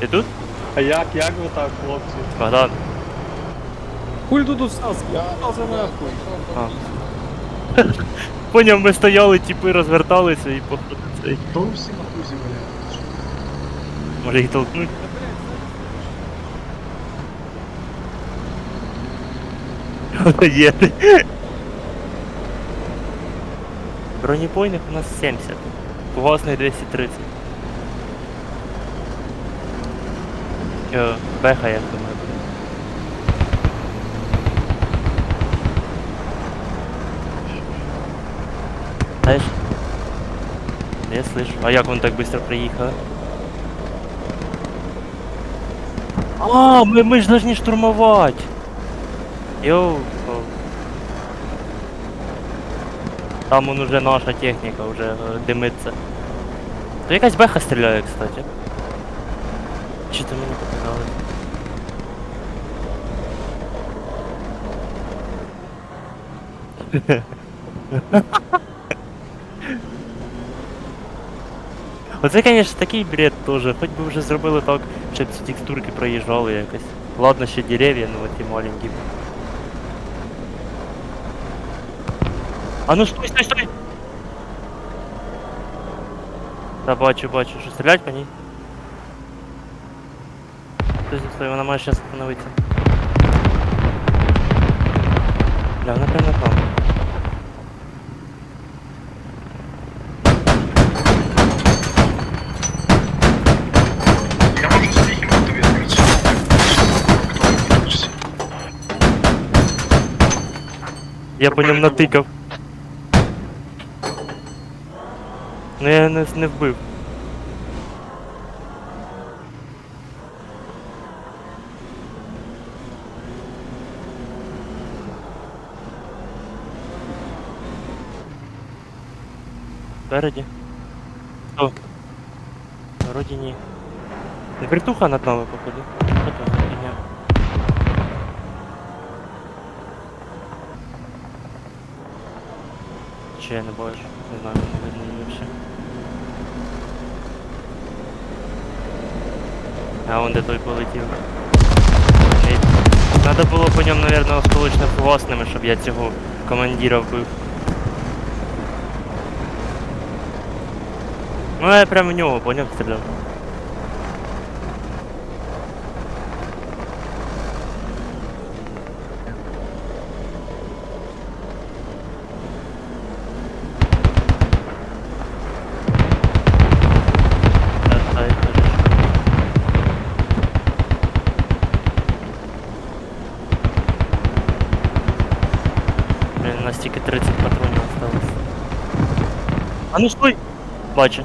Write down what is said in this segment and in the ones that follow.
Ти тут? А як, як ви так, хлопці? Богдан. Хуй тут устав, за нахуй. А. Поняв, ми стояли, типи розверталися і походу цей. То всі на хузі валяєте. Може їх толкнуть? Є. Бронебойних у нас 70. Фугасний 230. Йо, беха, я думаю, буде. Знаєш? Я слышу. А як он так быстро приїхав? А, мы, мы же должны штурмовать. Йоу. о. Там он уже наша техніка, уже е, димиться. То якась беха стріляє, кстати. Чи то мені показалось? Оце, конечно, такий бред тоже. Хоч би вже зробили так, щоб ці текстурки проїжджали якось. Ладно, ще дерев'я, ну ті маленькі. А ну стой, стой, стой! Та бачу, бачу, що стрілять по ній. Стой, стой, стой, вона має зараз остановитися. Бля, вона прямо там. Я можу з їхнім тобі працювати. Хто Я по ньому натикав. Ну я не, не вбив. Спереді. Хто? Вроді ні. Не вертуха над нами, походу. Що? Чи я не бачу? Не знаю, не видно її вообще. А он де той полетів. Надо було по ньому, наверное, осколочно фугасними, щоб я цього командира вбив. Ну я прям в нього, поняв, стріляв. Та, та, я теж. Блін, у нас тільки 30 патронів осталось. А ну стой! Бачу.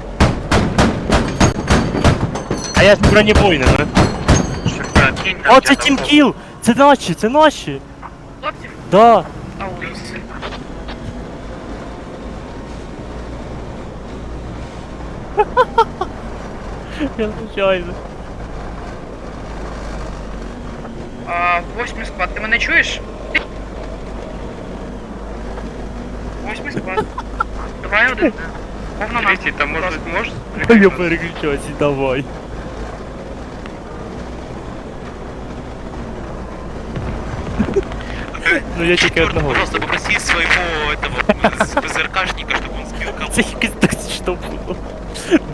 А я ж бронебойний, ну. О, це тімкіл! Це наші, це наші! Хлопці, Да! а улиці. Я случайно. А, восьмий склад, ти мене чуєш? Восьмий склад. Давай один. Погнали. Третій, там може, може? А я переключаюсь, давай. Ну я тільки одного. Просто попроси своего этого ПЗРКшника, чтобы он скинул кого Це якесь токсично було.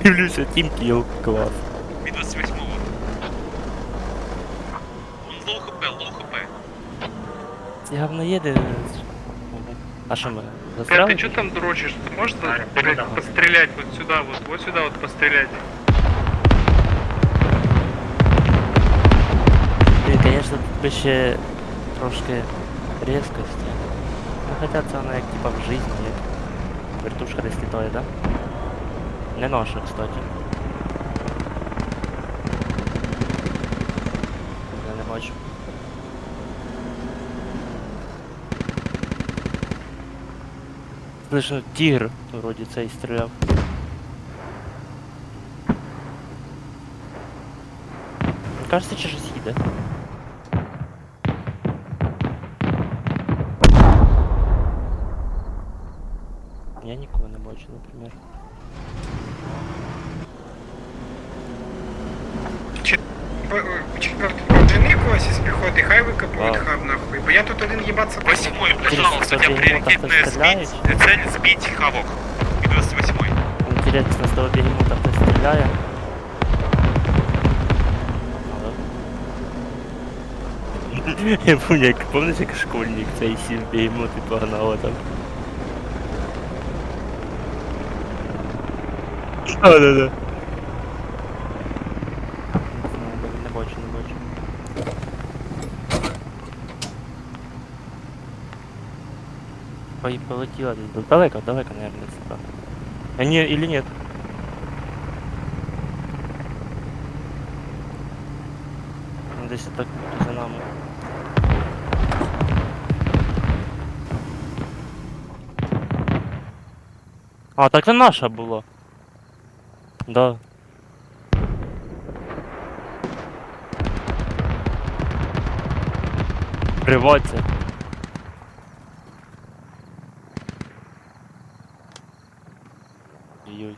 Дивлюся, Team Kill, клас. Від 28-го. Он лоу хп, лоу хп. Ці говно їде. А що ми? Бля, Застряли? ты что там дрочишь? Ты можешь блядь, пострелять вот сюда, вот, вот сюда вот пострелять? Блін, конечно, тут би ще трошки різкості. Ну хоча це воно як типа в як вертушка десь да? Не наша, кстати. Я не бачу. Слышно, тигр вроді цей стріляв. Кажется, чи щось їде. Я нікого не бачу, наприклад. Чи- Жени когось із піхоти, хай викопують Да. хаб нахуй, бо я тут один їбаться. Восьмой, пожалуйста, у тебя кто приоритетная сбить, цель сбить хавок. И 28 Интересно, з того бегемота хтось стріляє. Я помню, як помниш, як школьник цей сів бегемот і погнав там. А, да, да. Не бачу, не бачу. Пой- Полетіла десь. Далеко, далеко, наверное, сюда. А не, или нет? Ну, Десь так за нами. А, так це наша була. Да. Приваться. Ой.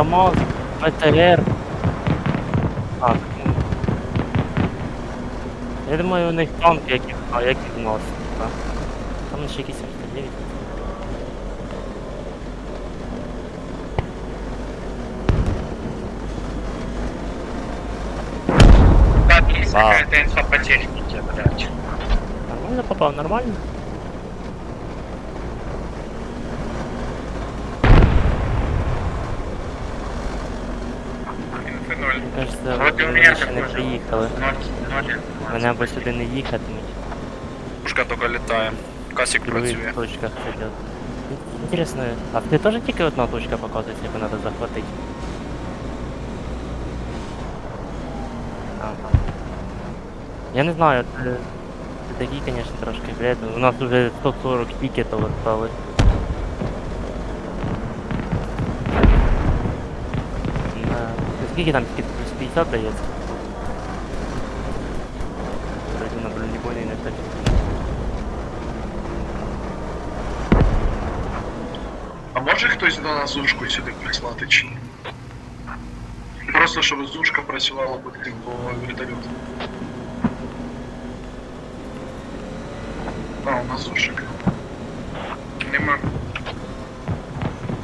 КамАЗ, ПТР. Так, ну. Я думаю, у них танк, як і, а, як і в нас. Так. Там ще якісь 79. Так, есть А. какая-то инфа по технике, блядь. Нормально попав, нормально? ноль. Мені кажеться, Вот і у вони мене ще не також. приїхали. Ноль, ноль. Вони або сюди не їхатимуть, Пушка только летає. Касик в других точках сидять. Інтересно, а ти теж тільки одна точка показується, яку треба захватити? Ага. Я не знаю, це, це такі, звісно, трошки вредно. У нас вже 140 пікетів осталось. Да. Ну, Скільки там пікет? Плюс 50 дається? Вроде на бронебойний не так. А може хтось до нас зушку сюди прислати чи ні? Просто щоб зушка працювала по по вертольоту. А, у нас зушик. Нема.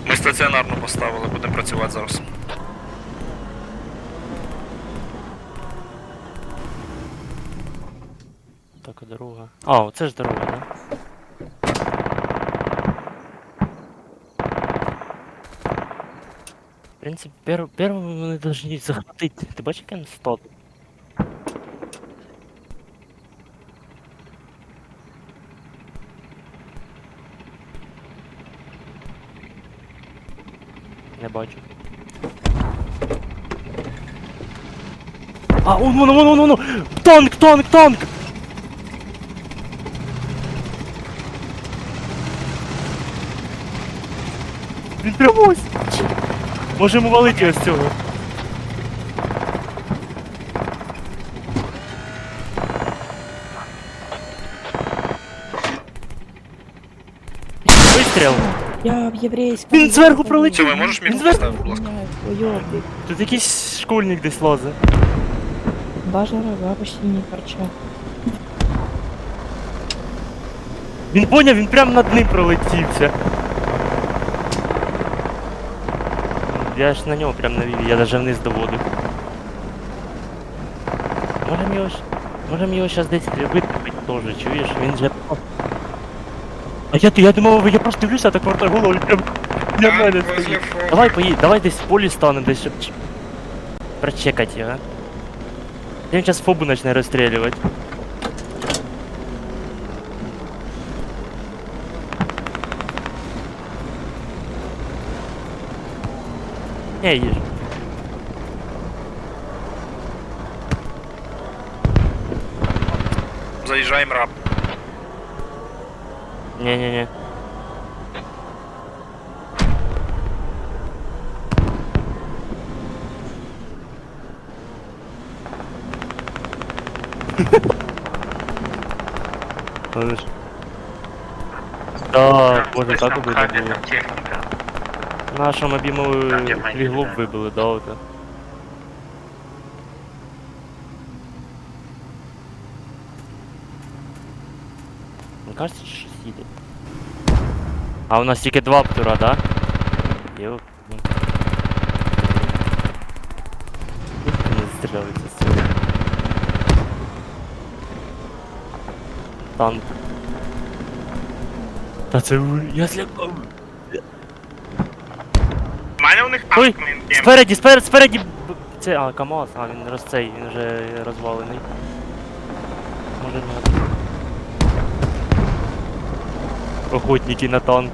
Ми стаціонарно поставили, будемо працювати зараз. Так, а дорога. А, оце ж дорога, да? В принципі, пер... первым вони должны захватити. Ти бачиш, який він стат? Не бачу. А, он, вон, вон, вон, вон! Танк, танк, танк! Він прямо ось! Можемо валити його з цього. Вистріл! Я в єврейському. Він зверху пролетів! Цьому можеш зверху- поставити, будь ласка? Уйобик. Тут якийсь школьник десь лазить. Даже рога почти не торчат. Він поняв, він прямо над ним пролетівся. Я ж на нього прям навів, я даже вниз доводив. Можем його ж. Можем його щас десь витопити теж, чуєш? Він же. А я, я думав, я просто дивлюся, а так порта голову прям для мене Так, стоїть. возле фока. Давай поїдь, давай десь в полі станемо, десь щоб ч- прочекати його. Він зараз фобу почне розстрілювати. Не їж. Заїжджаємо раб. Ні-ні-ні. Але ж- Так, боже, так обидно було. Наша ми б йому лігло б вибили, да, оте. Мені кажется, що щось їде. А у нас тільки два птура, да? Йоп. ну. Не стріляються з цього. Танк. Та це у- я злякав. У них Ой, танк на Спереді, спереді, спереді! б- Це, а, КамАЗ, а він роз цей, він вже розвалений. Може не. Охотники на танк.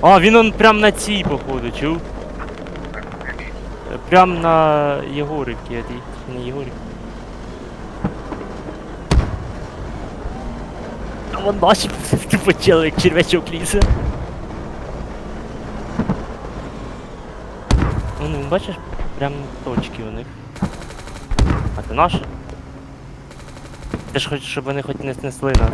А, він он прям на цій, походу, чув? Е, Прям на Єгорівці, а ти не Єгорів. А вон наші чели, як червячок лізе. Ну, ну, бачиш, прям точки у них. А це наше? Ти ж хочеш, щоб вони хоч не снесли нас.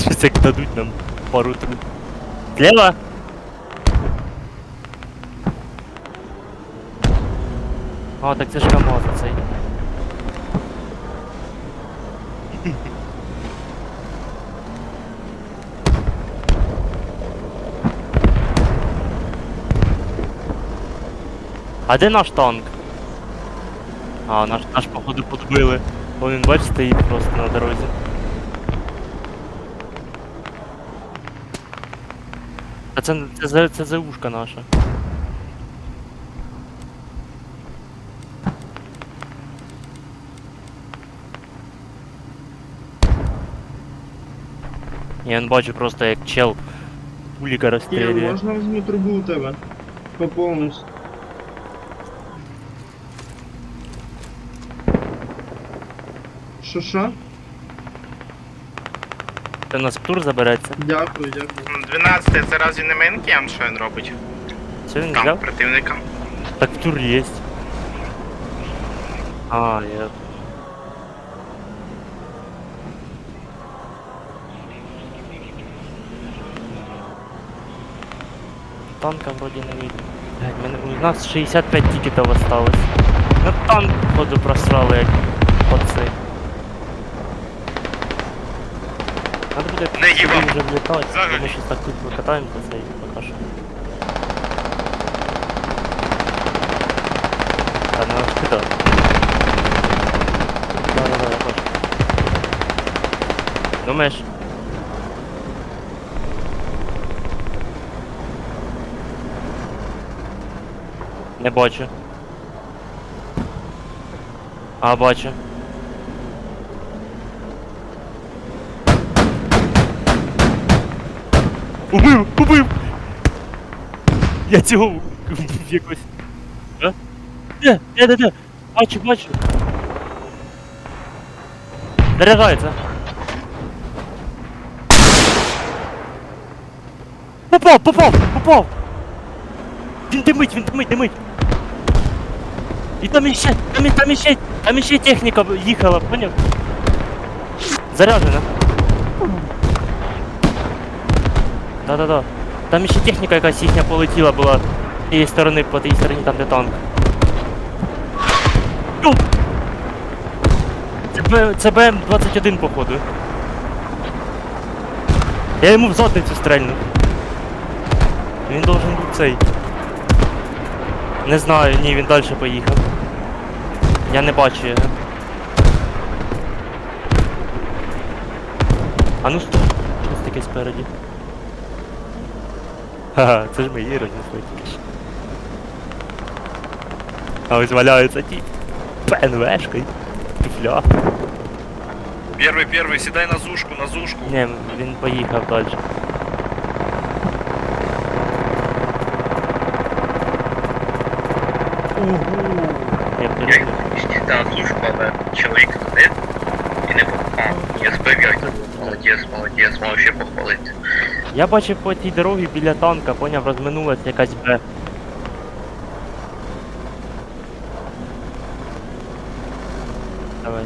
Щось як дадуть нам пару труб. Слева! А, так це ж КамАЗ цей. А де наш танк? А, наш, наш походу подбили. Вон він бачиш, стоїть просто на дорозі. А це, це, це, це заушка наша. Я не бачу просто як чел пуліка розстрілює. можна візьму трубу у тебе? Поповнюсь. Що що? Це нас тур забереться. Дякую, дякую. 12 це разве не мейнкем, що він робить? Все він Там взяв? противника. Так тур есть. А, я... Танка вроде не видно. Блядь, мене- у нас 65 тикетов осталось. Ну танк, походу, просрали як паци. Надо буде Не їбав. вже влітати, Взагалі. ми щось так тут викатаємося цей поки що. Та не наш кидав. Да, да, да, я бачу. Думаєш? Не бачу. А, бачу. Убив! Убив! Я цього вбив якось. А? Де? Де, де, де? Бачу, бачу. Заряджається. Попав, попав, попав! Він димить, він димить, димить. І там іще, там, і- там іще, там іще техніка їхала, поняв? Заряджена. Да-да-да. Там іще техніка якась їхня полетіла була з тієї сторони, по тій стороні там де танк. Це БМ-21 походу. Я йому в задницю стрельну. Він должен був цей. Не знаю, ні, він далі поїхав. Я не бачу його. А ну стоп, щось таке спереді. Ха, це ж ми її рознесли тільки що. А ось валяється ті ПНВшка і туфля. Первый, первый, сідай на зушку, на зушку. Ні, він поїхав далі. Угу. Я дорогу. Так, слушай, але чоловік ходив і не попав. Я збив як молодець, молодець, мав ще похвалити. Я бачив по тій дорозі біля танка, поняв, розминулась якась Б. Давай.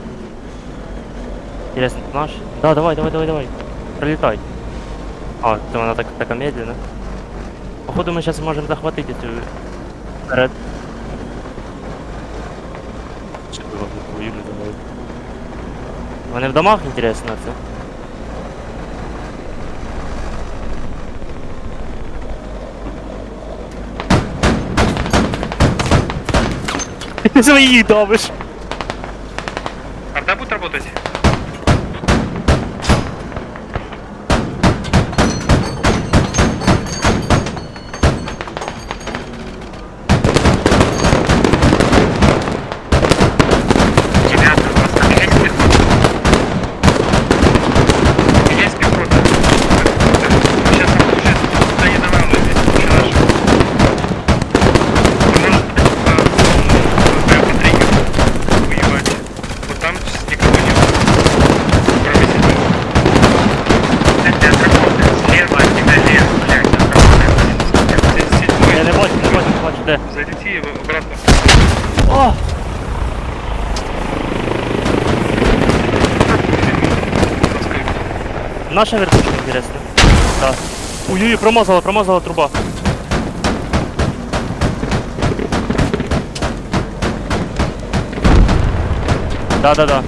Интересно, это наш? Да, давай, давай, давай, давай. Пролетай. А, то вона так, така медленно. Походу ми зараз можемо захватити цю вперед. Вони в домах, інтересно, це? Своїх давиш. А когда будет работать? Есть пехота. Сейчас там уже стоит на равной здесь, еще наш. Может, э, прям по триггеру воевать. Вот там никого нет. Кроме себя. Это отработает слева от тебя лес, блядь, отработает. Я не бачу, не бачу, не бачу, де. Зайдите обратно. О! Наша вертушка, интересно. Да. Ой-ой, промазала, промазала труба. Да-да-да.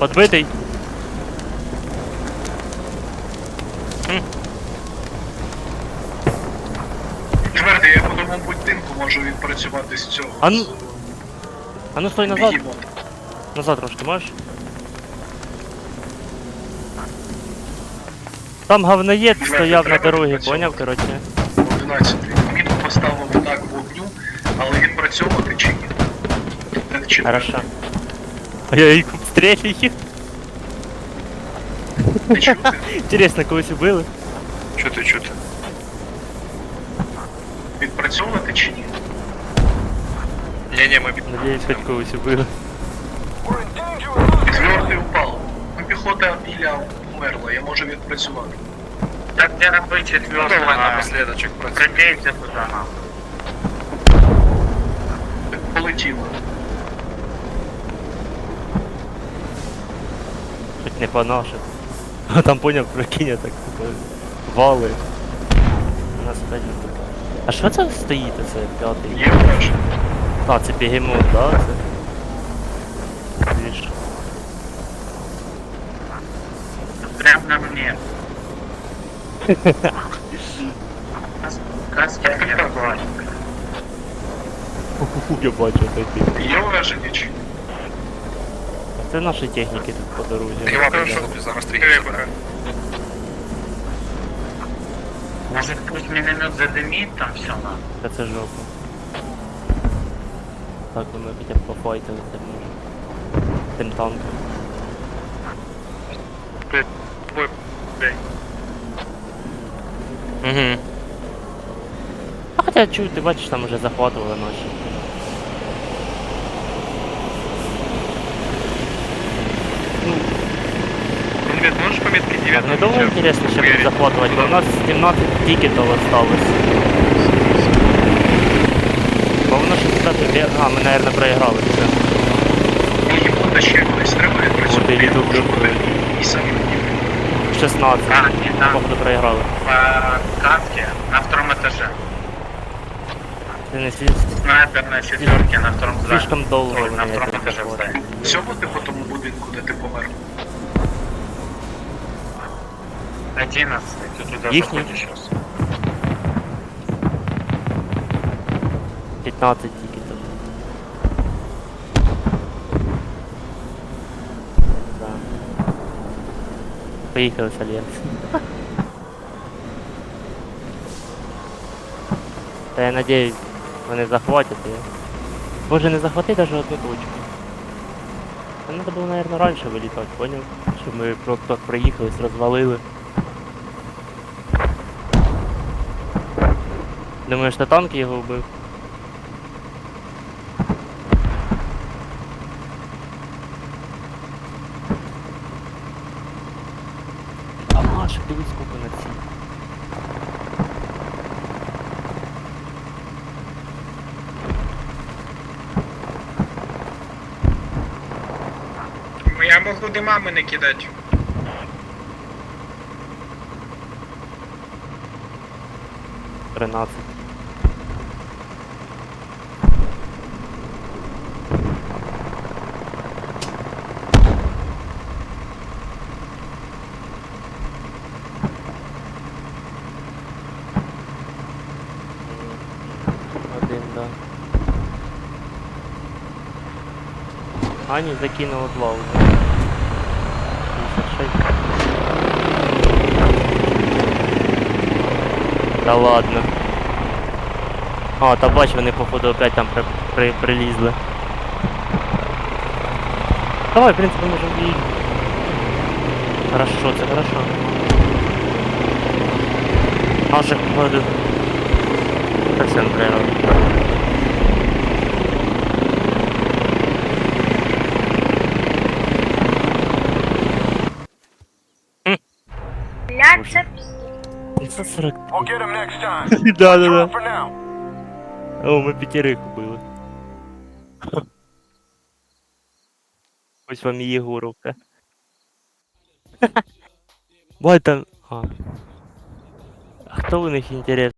Подбитий. Твердий, я по тому будинку можу відпрацювати з цього. А ну- А ну стой назад. бігемота. Назад трошки можеш? Там говноєд стояв на дорозі, поняв, коротше. 11. Мітку поставив так вогню, але відпрацьовувати чи ні? Хорошо. А я їх обстрілюю. Інтересно, когось убили? Что-то, что-то. Відпрацьовувати чи ні? Не-не, ми Надіюсь, хоч когось убили. Твердий упав. Ну, піхота біля умерла, я можу відпрацювати. Так де робити четвертого? Давай напоследочок працюємо. Катейся туди, нахуй. Полетіло. Хоч не по наших. А там поняв, прикинь, так типу, вали. У нас опять не тут. А що це стоїть, це п'ятий? Є враження. А, це бігемот, да? Це... Більш. Прям на мне. Не рабочий. Я бачу такий. Є враження чи ні? Це наші техніки тут по дорозі. зараз Стреляй пока. Может пусть миномет задымит там все на. Та це жопа. Так, би ми хоча б пофайтилися може. Тим танком. Бой, блядь. Угу. А хоча чую, ти бачиш, там вже захватували наші. Рунвет, можешь по метке 9 Так, не думаю, інтересно ще тут захватувати, у нас 17 тікетів осталось. Бо воно ще кстати, бе- а, ми, наверное, проіграли все. Ще колись треба От і йду. І самі 16. А, не там. Походу проіграли. По каске на втором этаже. Це не слід- Снайпер на четверке на втором здании. слишком довго Ой, на вони втором якось этаже в захватують. здании. Всьому ти по тому будинку, де ти помер. 11. Ты туда Ихний? заходишь сейчас. 15 Поїхали з. Та я надіюсь, вони захватять її. Боже, не захвати навіть одну точку. Та треба було, наверное, раніше вилітати, поняв? Щоб ми просто так проїхались, розвалили. Думаєш, на танк його вбив? А Маша, дивись, скільки на цій. Можу димами не кидати. Тринадцять. Один, да. Ані закинула два уже. 56. Да ладно. А, та бач, вони походу опять там при, при, прилізли. Давай, в принципі, можемо їхати. Хорошо, це хорошо. Наших походу. Совсем треба. Це 40. Да, да, да. О, ми п'ятерих убили. Ось вам і Єгоровка. Бай там. А. А хто у них інтерес?